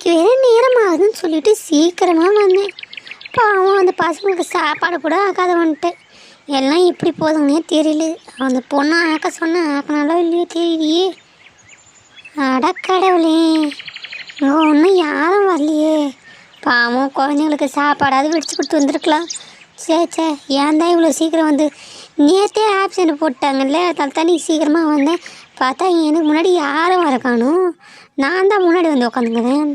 வேலைக்கு வேறு நேரம் ஆகுதுன்னு சொல்லிட்டு சீக்கிரமாக வந்தேன். பாவம் அந்த பசங்களுக்கு சாப்பாடு கூட ஆக்காத வந்துட்டேன் எல்லாம் எப்படி போதுங்கன்னே தெரியல. அந்த பொண்ணை ஆக்க சொன்னால் ஆக்கினாலோ இல்லையோ தெரியலையே. அடக்கடவுளே இங்கே ஒன்றும் யாரும் வரலையே. பாவம் குழந்தைங்களுக்கு சாப்பாடாவது வெடிச்சு கொடுத்து வந்திருக்கலாம். சே சே ஏன் தான் இவ்வளோ சீக்கிரம் வந்து? நேற்றே ஆப்ஷன் போட்டாங்கல்ல அதில் தான் நீ சீக்கிரமாக வந்தேன். பார்த்தா எனக்கு முன்னாடி யாரும் வரக்கானும் நான் தான் முன்னாடி வந்து உட்காந்துக்கிறேன்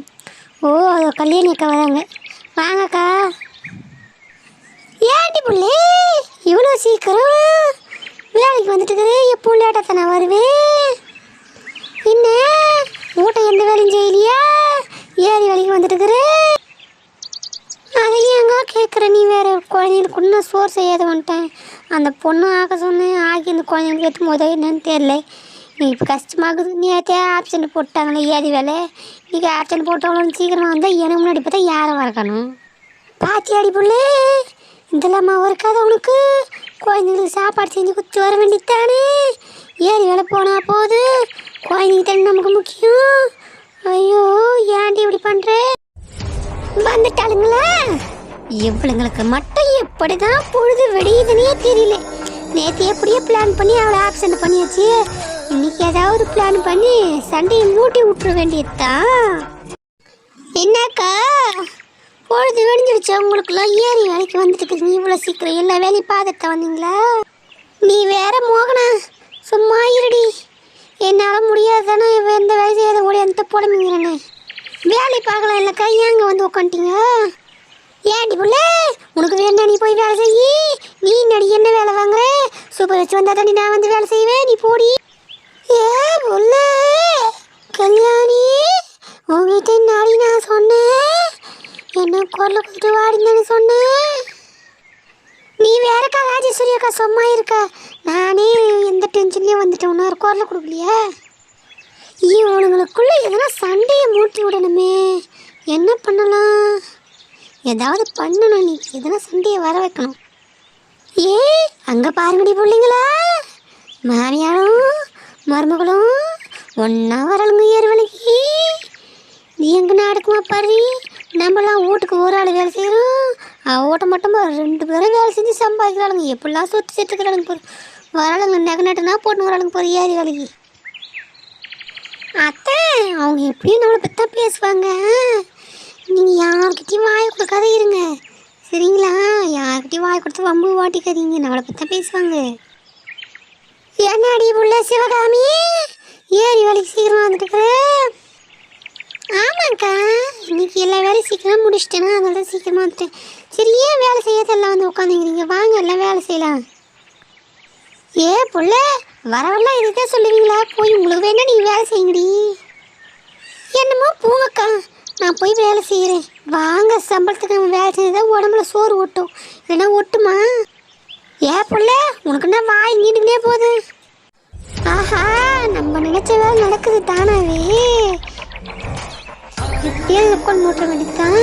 ஓ அது கல்யாணி அக்கா வராங்க. வாங்கக்கா. ஏன்டி புள்ளி? இவ்வளோ சீக்கிரம்? வேலைக்கு வந்துட்டு எப்போ லேட்டாக நான் வருவேன். என்ன? மூட்டை எந்த வேலையும் செய்யலையா? ஏறி வேலைக்கு வந்துட்டு இருக்கிறேன் அதை கேட்குற நீ வேற குழந்தைங்களுக்கு இன்னும் சோறு செய்யாத வந்துட்டேன். அந்த பொண்ணு ஆக்க சொன்னேன் ஆக்கி இந்த குழந்தைங்களுக்கு எத்தும் போதோ என்னன்னு தெரில இப்போ கஷ்டமாகுது. நேற்றே ஆப்ஷன் போட்டாங்களே ஏறி வேலை? நீங்கள் ஆப்ஷன் போட்டவங்களும் சீக்கிரமாக வந்தால் எனக்கு முன்னாடி பார்த்தா யாரை வரக்கணும் பாத்தியாடி புள்ளே? இதெல்லாமா இருக்காத உனக்கு? குழந்தைங்களுக்கு சாப்பாடு செஞ்சு குத்து வர வேண்டித்தானே ஏறி வேலை போனா போகுது குழந்தைங்க தானே நமக்கு முக்கியம். ஐயோ ஏன்டி இப்படி பண்ற? வந்துட்டாளுங்களா? இவளுங்களுக்கு மட்டும் எப்படிதான் பொழுது வெடியுதுன்னே தெரியல. நேற்று எப்படியோ பிளான் பண்ணி அவளை ஆப்சண்ட் பண்ணியாச்சு. ஏதாவது பிளான் பண்ணி சண்டையை மூட்டி விட்டுற வேண்டியதுதான் என்னக்கா? பொழுது விடிஞ்சிருச்சு. உங்களுக்குலாம் ஏறி வேலைக்கு வந்துட்டு நீ இவ்வளோ சீக்கிரம் எல்லா வேலையும் பார்த்துட்டு வந்தீங்களா? நீ வேற மோகனா? சும்மா இருடி. என்னால் முடியாது தானே எந்த வேலை செய்யாத ஓடி அந்த வேலை பார்க்கலாம் இல்லைக்கா. ஏங்க வந்து உட்காந்துட்டீங்க ஏன்டி புள்ள? உனக்கு வேணா நீ போய் வேலை செய். நீ நடி என்ன வேலை வாங்குற? சூப்பர் வச்சு வந்தால் தாண்டி நான் வந்து வேலை செய்வேன். நீ போடி. ஏ புள்ளே கல்யாணி உங்ககிட்ட நாடி நான் சொன்னேன்? என்ன குரல் கொடுத்து வாடின்னு சொன்னேன். நீ வேறக்கா ராஜேஸ்வரி அக்கா சும்மா இருக்க. நானே எந்த டென்ஷன்லேயும் வந்துட்டேன். உன்னார் குரல் கொடுக்கலையே? இவனுங்களுக்குள்ளே எதனா சண்டையை மூட்டி விடணுமே. என்ன பண்ணலாம்? ஏதாவது பண்ணணும். நீ எதனா சண்டையை வர வைக்கணும். ஏ அங்கே பாருங்கடி பிள்ளைங்களா. மாமியாரும் மருமகளும் ஒன்றா வரலுங்க ஏறு நீ எங்கே நடக்குமா பாரு நம்மலாம் வீட்டுக்கு ஒரு ஆள் வேலை செய்கிறோம் ஓட்ட மட்டும் ரெண்டு பேரும் வேலை செஞ்சு சம்பாதிக்கிறாளுங்க. எப்படிலாம் சொத்து சேர்த்துக்கிறாளுங்க பாரு. வராளுங்க நகை நட்டுனா போட்டு வராளுங்க பாரு ஏறி வேலைக்கு அத்தை அவங்க எப்படியும் நம்மளை பற்றி தான் பேசுவாங்க. நீங்கள் யார்கிட்டையும் வாய் கொடுக்காத இருங்க. சரிங்களா? யார்கிட்டையும் வாய் கொடுத்து வம்பு வாட்டிக்காதீங்க. நம்மளை பற்றி தான் பேசுவாங்க. என்னடி உள்ள சிவகாமி? ஏறி வேலைக்கு சீக்கிரம் வந்துட்டு ஆமாக்கா இன்னைக்கு எல்லா வேலையும் சீக்கிரம் முடிச்சிட்டேன்னா அதனால சீக்கிரமாக வந்துட்டேன். சரி ஏன் வேலை செய்யறதெல்லாம் வந்து உட்காந்துக்கிறீங்க வாங்க எல்லாம் வேலை செய்யலாம். ஏ புள்ள வரவெல்லாம் இதுதான் சொல்லுவீங்களா? போய் உங்களுக்கு வேணா நீ வேலை செய்யுங்கடி. என்னமோ போங்கக்கா நான் போய் வேலை செய்கிறேன் வாங்க சம்பளத்துக்கு நம்ம வேலை செஞ்சதான் உடம்புல சோறு ஒட்டும். இல்லைன்னா ஒட்டுமா? ஏ புள்ள? உனக்குன்னா வாய் நீண்டுக்கிட்டே போகுது. ஆஹா நம்ம நினைச்ச வேலை நடக்குது தானாவே. இப்படியே உட்காந்து மூட்ட வேண்டியதுதான்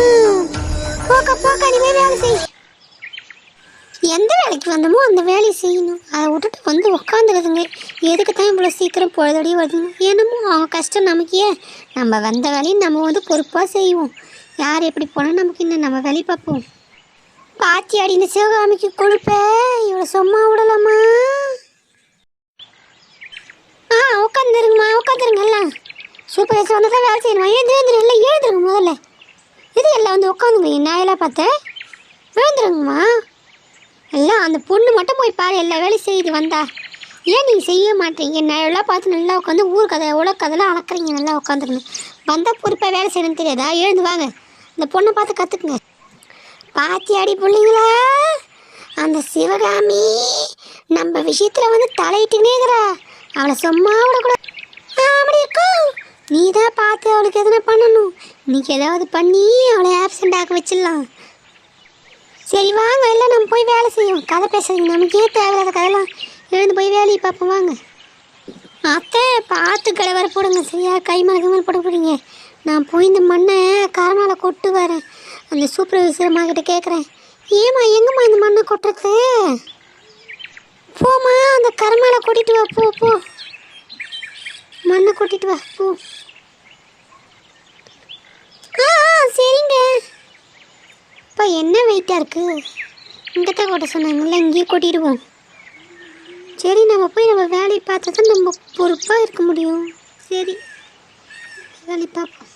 போக்க போக்க நீ போய் வேலை செய். எந்த வேலைக்கு வந்தோமோ அந்த வேலையை செய்யணும். அதை விட்டுட்டு வந்து உட்காந்துருதுங்க. எதுக்கு தான் இவ்வளோ சீக்கிரம் பொழுதடி வருதுங்க? என்னமோ அவங்க கஷ்டம் நமக்கு ஏன்? நம்ம வந்த வேலையும் நம்ம வந்து பொறுப்பாக செய்வோம். யார் எப்படி போனால் நமக்கு இன்னும் நம்ம வேலையை பார்ப்போம். பாத்தி இந்த சிவகாமிக்கு கொடுப்ப இவ்வளோ சும்மா விடலாமா? ஆ உட்காந்துருங்கம்மா உட்காந்துருங்க எல்லாம். சூப்பர் வயசு வந்து தான் வேலை செய்யணுமா. எழுந்து எழுந்துரு எல்லாம் எழுந்துருங்க முதல்ல. இது எல்லாம் வந்து உட்காந்துங்க நாயெல்லாம் எல்லாம் பார்த்தேன் எழுந்துருங்கம்மா. எல்லாம் அந்த பொண்ணு மட்டும் போய் பாரு எல்லா வேலையும் செய்து வந்தா. ஏன் நீங்கள் செய்ய மாட்டீங்க? நல்லா பார்த்து நல்லா உட்காந்து ஊர் கதை உலக கதைலாம் அளக்குறீங்க நல்லா உட்காந்துருங்க வந்தால் பொறுப்பாக வேலை செய்யணும்னு தெரியாதா? எழுந்து வாங்க. இந்த பொண்ணை பார்த்து கற்றுக்குங்க பாத்தியாடி பிள்ளைங்களா? அந்த சிவகாமி நம்ம விஷயத்தில் வந்து தலையிட்டுனே அவளை சும்மா விடக்கூடாது. ஆ, அப்படி இருக்கும் நீ தான் பார்த்து அவளுக்கு எதனா பண்ணணும். இன்னைக்கு ஏதாவது பண்ணி அவளை ஆப்சண்ட் ஆக்க வச்சிடலாம். சரி வாங்க எல்லாம் நம்ம போய் வேலை செய்வோம். கதை பேசுறீங்க நமக்கே தேவையில்லாத கதைலாம்? எழுந்து போய் வேலையை பார்ப்போம் வாங்க. அத்தை பார்த்து கடை வர போடுங்க. சரியா? கை மேலே கை போட போடுங்க நான் போய் இந்த மண்ணை கரமால கொட்டு வரேன். அந்த சூப்பர்வைசர் அம்மா கிட்ட கேட்குறேன் ஏம்மா எங்கம்மா இந்த மண்ணை கொட்டுறது? போம்மா அந்த கரமால கொட்டிட்டு வா போ போ. மண்ணை கொட்டிட்டு வா போ. அப்பா என்ன வெயிட்டாக இருக்குது இங்கே தான் கொட்ட சொன்னாங்கல்ல இங்கேயே கொட்டிடுவோம். சரி நம்ம போய் நம்ம வேலையை பார்த்தா தான் நம்ம பொறுப்பாக இருக்க முடியும். சரி வேலை பார்ப்போம்.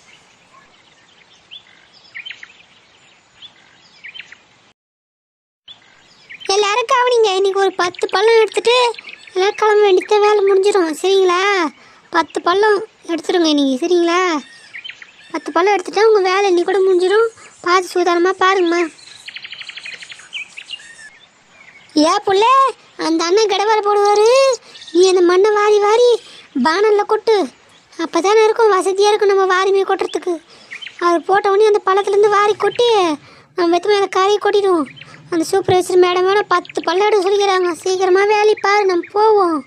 எல்லாரும் கவனிங்க. இன்றைக்கி ஒரு பத்து பழம் எடுத்துகிட்டு எல்லாம் கிளம்ப வேண்டியத வேலை முடிஞ்சிடும் சரிங்களா? பத்து பழம் எடுத்துருங்க இன்றைக்கி சரிங்களா? பத்து பழம் எடுத்துட்டா உங்கள் வேலை இன்னைக்கு கூட முடிஞ்சிடும் பார்த்து சூதானமாக பாருங்கம்மா. ஏன் புள்ள அந்த அண்ணன் கடவார போடுவார். நீ அந்த மண்ணை வாரி வாரி பானலில் கொட்டு. அப்போ தானே இருக்கும் வசதியாக இருக்கும் நம்ம வாரி மீன் கொட்டுறதுக்கு. அவர் போட்ட அந்த பழத்துலேருந்து வாரி கொட்டி நம்ம வெத்தமே அந்த கரையை கொட்டிடுவோம். அந்த சூப்பர்வைசர் மேடமோட பத்து பல்லாடு சொல்லிக்கிறாங்க. சீக்கிரமாக வேலை பாரு நம்ம போவோம்.